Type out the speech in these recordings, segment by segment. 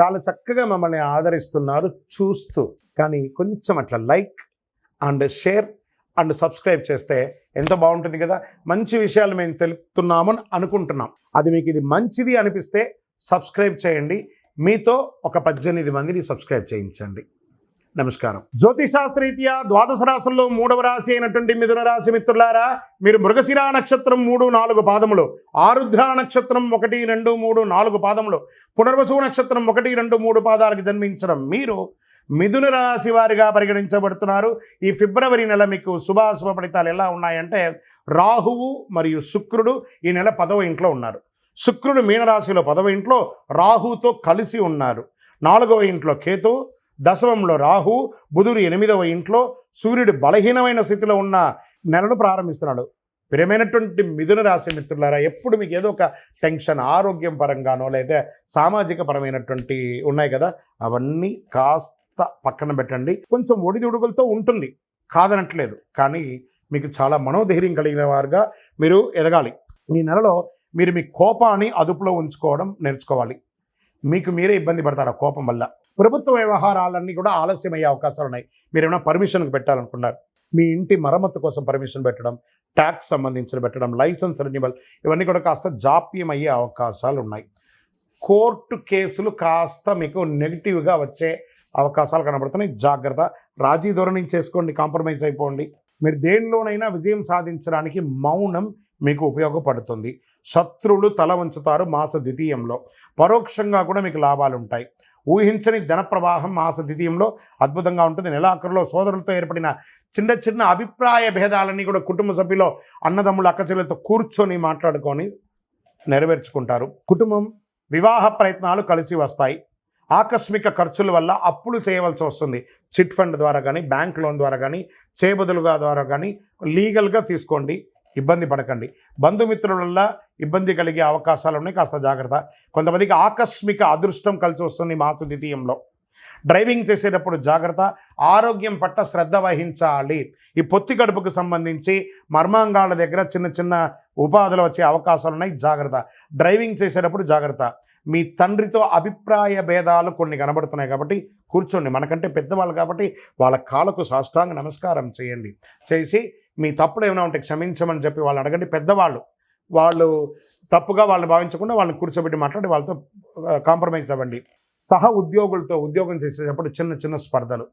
చాలా చక్కగా మమ్మల్ని ఆదరిస్తున్నారు. చూస్తూ కానీ కొంచెం అట్లా like and share and subscribe చేస్తే ఎంత బాగుంటుంది కదా? మంచి విషయాలు మేము తెలుపుతున్నాము అని అనుకుంటున్నాం. అది మీకు ఇది మంచిది అనిపిస్తే సబ్స్క్రైబ్ చేయండి. మీతో ఒక పద్దెనిమిది మందిని సబ్స్క్రైబ్ చేయించండి. నమస్కారం. జ్యోతిశాస్త్రరీత్యా ద్వాదశ రాశుల్లో మూడవ రాశి అయినటువంటి మిథున రాశి మిత్రులారా మీరు మృగశిరా నక్షత్రం మూడు నాలుగు పాదములు ఆరుద్ర నక్షత్రం ఒకటి రెండు మూడు నాలుగు పాదములు పునర్వసు నక్షత్రం ఒకటి రెండు మూడు పాదాలకు జన్మించడం మీరు మిథున రాశి వారిగా పరిగణించబడుతున్నారు. ఈ ఫిబ్రవరి నెల మీకు శుభాశుభ ఫలితాలు ఎలా ఉన్నాయంటే రాహువు మరియు శుక్రుడు ఈ నెల పదవ ఇంట్లో ఉన్నారు. శుక్రుడు మీనరాశిలో పదవ ఇంట్లో రాహుతో కలిసి ఉన్నారు. నాలుగవ ఇంట్లో కేతు దశమంలో రాహు బుధుడు ఎనిమిదవ ఇంట్లో సూర్యుడు బలహీనమైన స్థితిలో ఉన్న నెలను ప్రారంభిస్తున్నాడు. ప్రియమైనటువంటి మిథున రాశి మిత్రులారా ఎప్పుడు మీకు ఏదో ఒక టెన్షన్ ఆరోగ్యం పరంగానో లేదా సామాజిక పరమైనటువంటి ఉన్నాయి కదా అవన్నీ కాస్త పక్కన పెట్టండి. కొంచెం ఒడిదుడుగులతో ఉంటుంది కాదనట్లేదు కానీ మీకు చాలా మనోధైర్యం కలిగిన వారుగా మీరు ఎదగాలి. ఈ నెలలో మీరు మీ కోపాన్ని అదుపులో ఉంచుకోవడం నేర్చుకోవాలి. మీకు మీరే ఇబ్బంది పడతారు ఆ కోపం వల్ల. ప్రభుత్వ వ్యవహారాలన్నీ కూడా ఆలస్యమయ్యే అవకాశాలు ఉన్నాయి. మీరు ఏమైనా పర్మిషన్కి పెట్టాలనుకున్నారు? మీ ఇంటి మరమ్మతు కోసం పర్మిషన్ పెట్టడం ట్యాక్స్ సంబంధించిన పెట్టడం లైసెన్స్ రెన్యువల్ ఇవన్నీ కూడా కాస్త జాప్యం అయ్యే అవకాశాలు ఉన్నాయి. కోర్టు కేసులు కాస్త మీకు నెగిటివ్గా వచ్చే అవకాశాలు కనబడుతున్నాయి. జాగ్రత్త. రాజీ ధోరణి చేసుకోండి కాంప్రమైజ్ అయిపోండి. మీరు దేనిలోనైనా విజయం సాధించడానికి మౌనం మీకు ఉపయోగపడుతుంది. శత్రువులు తల ఉంచుతారు మాస ద్వితీయంలో. పరోక్షంగా కూడా మీకు లాభాలు ఉంటాయి ఊహించని ధనప్రవాహం మాస ద్వితీయంలో అద్భుతంగా ఉంటుంది. నెలాఖరులో సోదరులతో ఏర్పడిన చిన్న చిన్న అభిప్రాయ భేదాలన్నీ కూడా కుటుంబ సభ్యులు అన్నదమ్ముల అక్కచెల్లెలతో కూర్చొని మాట్లాడుకొని నెరవేర్చుకుంటారు. కుటుంబం వివాహ ప్రయత్నాలు కలిసి వస్తాయి. ఆకస్మిక ఖర్చుల వల్ల అప్పులు చేయవలసి వస్తుంది. చిట్ ఫండ్ ద్వారా కానీ బ్యాంక్ లోన్ ద్వారా కానీ చేబదులుగా ద్వారా కానీ లీగల్గా తీసుకోండి. ఇబ్బంది పడకండి. బంధుమిత్రుల వల్ల ఇబ్బంది కలిగే అవకాశాలు ఉన్నాయి. కాస్త జాగ్రత్త. కొంతమందికి ఆకస్మిక అదృష్టం కలిసి వస్తుంది మాసు ద్వితీయంలో. డ్రైవింగ్ చేసేటప్పుడు జాగ్రత్త. ఆరోగ్యం పట్ల శ్రద్ధ వహించాలి. ఈ పొత్తి గడుపుకు సంబంధించి మర్మాంగాల దగ్గర చిన్న చిన్న ఉపాధులు వచ్చే అవకాశాలు ఉన్నాయి. జాగ్రత్త. డ్రైవింగ్ చేసేటప్పుడు జాగ్రత్త. మీ తండ్రితో అభిప్రాయ భేదాలు కొన్ని కనబడుతున్నాయి కాబట్టి కూర్చోండి. మనకంటే పెద్దవాళ్ళు కాబట్టి వాళ్ళ కాళ్ళకు సాష్టాంగ నమస్కారం చేయండి. చేసి మీ తప్పులు ఏమైనా ఉంటే క్షమించమని చెప్పి వాళ్ళు అడగండి. పెద్దవాళ్ళు వాళ్ళు తప్పుగా వాళ్ళు భావించకుండా వాళ్ళని కూర్చోబెట్టి మాట్లాడి వాళ్ళతో కాంప్రమైజ్ అవ్వండి. సహ ఉద్యోగులతో ఉద్యోగం చేసేటప్పుడు చిన్న చిన్న స్పర్ధలు.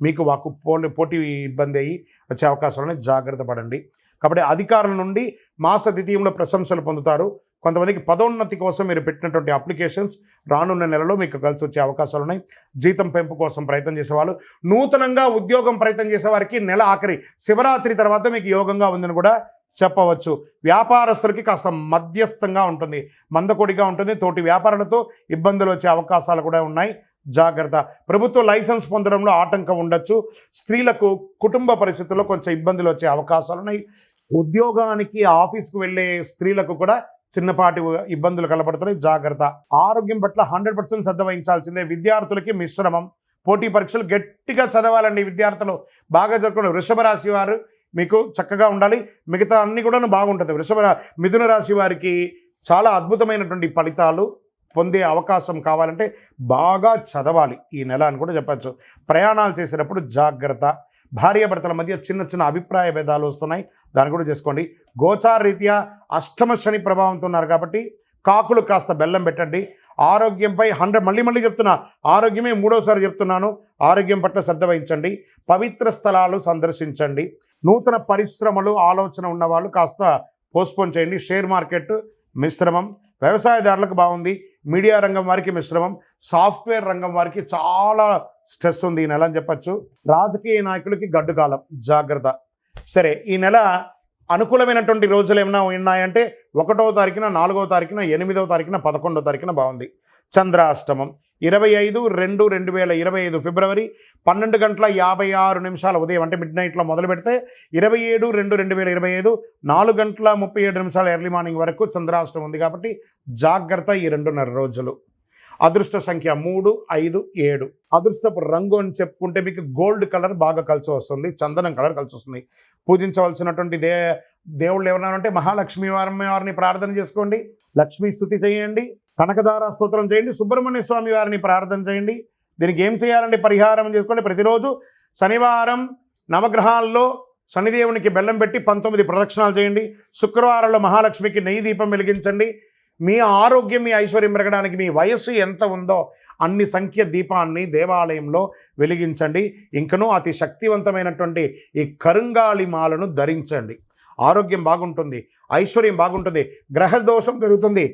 మీకు వాకు పోటీ పోటీ ఇబ్బంది అయ్యి వచ్చే అవకాశాలు ఉన్నాయి. జాగ్రత్త పడండి. కాబట్టి అధికారుల నుండి మాస ద్వితీయంలో ప్రశంసలు పొందుతారు. కొంతమందికి పదోన్నతి కోసం మీరు పెట్టినటువంటి అప్లికేషన్స్ రానున్న నెలలో మీకు కలిసి వచ్చే అవకాశాలు ఉన్నాయి. జీతం పెంపు కోసం ప్రయత్నం చేసేవాళ్ళు. నూతనంగా ఉద్యోగం ప్రయత్నం చేసేవారికి నెల ఆఖరి శివరాత్రి తర్వాత మీకు యోగంగా ఉందని కూడా చెప్పవచ్చు. వ్యాపారస్తులకి కాస్త మధ్యస్థంగా ఉంటుంది. మందకొడిగా ఉంటుంది. తోటి వ్యాపారులతో ఇబ్బందులు వచ్చే అవకాశాలు కూడా ఉన్నాయి. జాగ్రత్త. ప్రభుత్వ లైసెన్స్ పొందడంలో ఆటంకం ఉండొచ్చు. స్త్రీలకు కుటుంబ పరిస్థితుల్లో కొంచెం ఇబ్బందులు వచ్చే అవకాశాలు ఉన్నాయి. ఉద్యోగానికి ఆఫీస్కి వెళ్ళే స్త్రీలకు కూడా చిన్నపాటి ఇబ్బందులు కలబడుతున్నాయి జాగ్రత్త. ఆరోగ్యం పట్ల హండ్రెడ్ పర్సెంట్ శ్రద్ధ వహించాల్సిందే. విద్యార్థులకి మిశ్రమం. పోటీ పరీక్షలు గట్టిగా చదవాలండి విద్యార్థులు. బాగా చదువుకున్న వృషభ రాశి వారు మీకు చక్కగా ఉండాలి. మిగతా అన్ని కూడా బాగుంటుంది. వృషభ మిథున రాశి వారికి చాలా అద్భుతమైనటువంటి ఫలితాలు పొందే అవకాశం కావాలంటే బాగా చదవాలి. ఈ నెల అని కూడా చెప్పచ్చు. ప్రయాణాలు చేసేటప్పుడు జాగ్రత్త. భార్యాభర్తల మధ్య చిన్న చిన్న అభిప్రాయ భేదాలు వస్తున్నాయి. దాన్ని కూడా చేసుకోండి. గోచార రీత్యా అష్టమ శని ప్రభావంతో ఉన్నారు కాబట్టి కాకులు కాస్త బెల్లం పెట్టండి. ఆరోగ్యంపై హండ్రెడ్ మళ్ళీ మళ్ళీ చెప్తున్నా. ఆరోగ్యమే మూడోసారి చెప్తున్నాను. ఆరోగ్యం పట్ల శ్రద్ధ వహించండి. పవిత్ర స్థలాలు సందర్శించండి. నూతన పరిశ్రమలు ఆలోచన ఉన్నవాళ్ళు కాస్త పోస్ట్పోన్ చేయండి. షేర్ మార్కెట్ మిశ్రమం. వ్యవసాయదారులకు బాగుంది. మీడియా రంగం వారికి మిశ్రమం. సాఫ్ట్వేర్ రంగం వారికి చాలా స్ట్రెస్ ఉంది ఈ నెల అని చెప్పచ్చు. రాజకీయ నాయకులకి గడ్డు కాలం. జాగ్రత్త. సరే ఈ నెల అనుకూలమైనటువంటి రోజులు ఏమైనా ఉన్నాయంటే ఒకటో తారీఖున నాలుగో తారీఖున ఎనిమిదో తారీఖున పదకొండో తారీఖున బాగుంది. చంద్రాష్టమం. ఇరవై ఐదు రెండు రెండు వేల ఇరవై ఐదు ఫిబ్రవరి పన్నెండు గంటల యాభై ఆరు నిమిషాల ఉదయం అంటే మిడ్ నైట్లో మొదలు పెడితే ఇరవై ఏడు రెండు రెండు వేల ఇరవై ఐదు నాలుగు గంటల ముప్పై ఏడు నిమిషాల ఎర్లీ మార్నింగ్ వరకు చంద్రాష్టం ఉంది కాబట్టి జాగ్రత్త ఈ రెండున్నర రోజులు. అదృష్ట సంఖ్య మూడు ఐదు ఏడు. అదృష్టపు రంగు అని చెప్పుకుంటే మీకు గోల్డ్ కలర్ బాగా కలిసి వస్తుంది చందనం కలర్ కలిసి వస్తుంది. పూజించవలసినటువంటి దే దేవుళ్ళు ఎవరన్నా అంటే మహాలక్ష్మి వారమ్మ వారిని ప్రార్థన చేసుకోండి. లక్ష్మీ స్థుతి చేయండి. కనకదార స్తోత్రం చేయండి. సుబ్రహ్మణ్య స్వామి వారిని ప్రార్థన చేయండి. దీనికి ఏం చేయాలంటే పరిహారం చేసుకోండి. ప్రతిరోజు శనివారం నవగ్రహాల్లో శనిదేవునికి బెల్లం పెట్టి పంతొమ్మిది ప్రదక్షిణాలు చేయండి. శుక్రవారంలో మహాలక్ష్మికి నెయ్యి దీపం వెలిగించండి. మీ ఆరోగ్యం మీ ఐశ్వర్యం పెరగడానికి మీ వయస్సు ఎంత ఉందో అన్ని సంఖ్య దీపాన్ని దేవాలయంలో వెలిగించండి. ఇంకనూ అతి శక్తివంతమైనటువంటి ఈ కరుంగాళి మాలను ధరించండి. ఆరోగ్యం బాగుంటుంది ఐశ్వర్యం బాగుంటుంది గ్రహ దోషం పెరుగుతుంది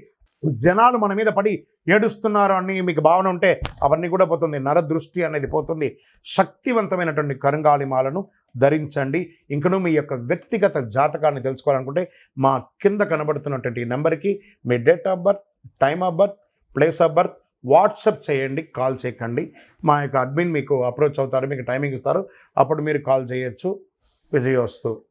జనాలు మన మీద పడి ఏడుస్తున్నారు అని మీకు భావన ఉంటే అవన్నీ కూడా పోతుంది. నరదృష్టి అనేది పోతుంది. శక్తివంతమైనటువంటి కరంగాళిమాలను ధరించండి. ఇంకనూ మీ యొక్క వ్యక్తిగత జాతకాన్ని తెలుసుకోవాలనుకుంటే మా కింద కనబడుతున్నటువంటి నెంబర్కి మీ date of birth time of birth place of birth WhatsApp చేయండి కాల్ చేయకండి. మా యొక్క అడ్మిన్ మీకు అప్రోచ్ అవుతారు మీకు టైమింగ్ ఇస్తారు. అప్పుడు మీరు కాల్ చేయొచ్చు. విజయోస్తు